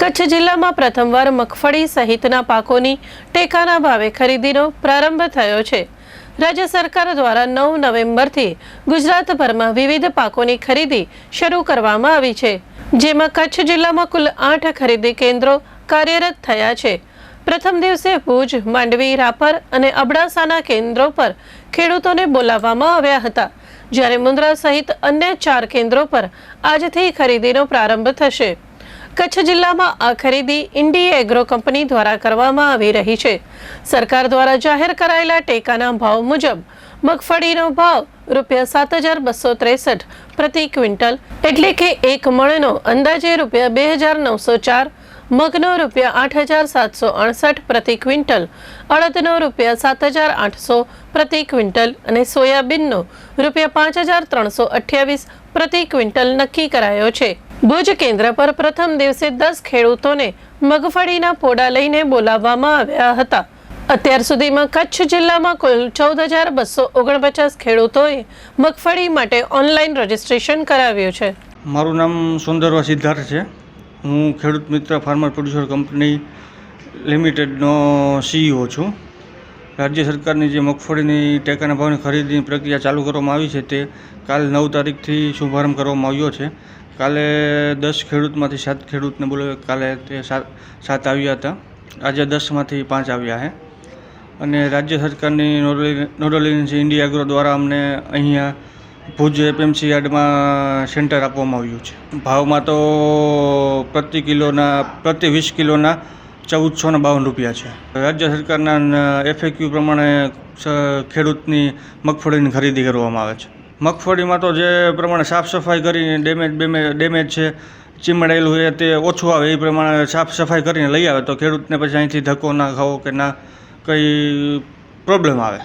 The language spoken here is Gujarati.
કચ્છ જિલ્લામાં પ્રથમવાર મગફળી સહિતના પાકોની ટેકાના ભાવે ખરીદીનો પ્રારંભ થયો છે. રાજ્ય સરકાર દ્વારા નવ નવેમ્બરથી ગુજરાતભરમાં વિવિધ પાકોની ખરીદી શરૂ કરવામાં આવી છે. જેમાં કચ્છ જિલ્લામાં કુલ આઠ ખરીદી કેન્દ્રો કાર્યરત થયા છે. પ્રથમ દિવસે ભુજ, માંડવી, રાપર અને અબડાસાના કેન્દ્રો પર ખેડૂતોને બોલાવવામાં આવ્યા હતા, જ્યારે મુન્દ્રા સહિત અન્ય ચાર કેન્દ્રો પર આજથી ખરીદીનો પ્રારંભ થશે. કચ્છ જિલ્લામાં આ ખરીદી ઇન્ડી એગ્રો કંપની દ્વારા કરવામાં આવી રહી છે. સરકાર દ્વારા જાહેર કરાયેલા ટેકાના ભાવ મુજબ મગફળીનો ભાવ રૂપિયા સાત હજાર બસો ત્રેસઠ પ્રતિ ક્વિન્ટલ, એટલે કે એક મણનો અંદાજે રૂપિયા બે હજાર નવસો ચાર, મગનો રૂપિયા આઠ હજાર સાતસો અડસઠ પ્રતિ ક્વિન્ટલ, અડદનો રૂપિયા સાત હજાર આઠસો પ્રતિ ક્વિન્ટલ અને સોયાબીનનો રૂપિયા પાંચ હજાર ત્રણસો અઠ્યાવીસ પ્રતિ ક્વિન્ટલ નક્કી કરાયો છે. ભુજ કેન્દ્ર પર પ્રથમ દિવસે દસ ખેડૂતોને મગફળીના પોડા લઈને બોલાવવામાં આવ્યા હતા. અત્યાર સુધીમાં કચ્છ જિલ્લામાં કુલ ચૌદ હજાર બસો ઓગણપચાસ ખેડૂતોએ મગફળી માટે ઓનલાઈન રજીસ્ટ્રેશન કરાવ્યું છે. મારું નામ સુંદરવા સિદ્ધાર્થ છે. હું ખેડૂત મિત્ર ફાર્મર પ્રોડ્યુસર કંપની લિમિટેડનો સીઈઓ છું. રાજ્ય સરકારની જે મગફળીની ટેકાના ભાવની ખરીદીની પ્રક્રિયા ચાલુ કરવામાં આવી છે તે કાલ નવ તારીખથી શુભારંભ કરવામાં આવ્યો છે. કાલે દસ ખેડૂતમાંથી સાત ખેડૂતને બોલાવ્યા કાલે તે સાત સાત આવ્યા હતા. આજે દસમાંથી પાંચ આવ્યા છે અને રાજ્ય સરકારની નોડલ એજન્સી ઇન્ડિયા એગ્રો દ્વારા અમને અહીંયા ભુજ એપીએમસી યાર્ડમાં સેન્ટર આપવામાં આવ્યું છે. ભાવમાં તો પ્રતિ કિલોના, પ્રતિ વીસ કિલોના ચૌદસો ને બાવન રૂપિયા છે. રાજ્ય સરકારના એફએક્યુ પ્રમાણે ખેડૂતની મગફળીની ખરીદી કરવામાં આવે છે. મગફળીમાં તો જે પ્રમાણે સાફ સફાઈ કરીને ડેમેજ બેમેજ ડેમેજ છે, ચીમડાયેલું હોય તે ઓછું આવે, એ પ્રમાણે સાફ સફાઈ કરીને લઈ આવે, તો ખેડૂતને પછી અહીંથી ધક્કો ના ખાવો કે ના, કંઈ પ્રોબ્લેમ આવે.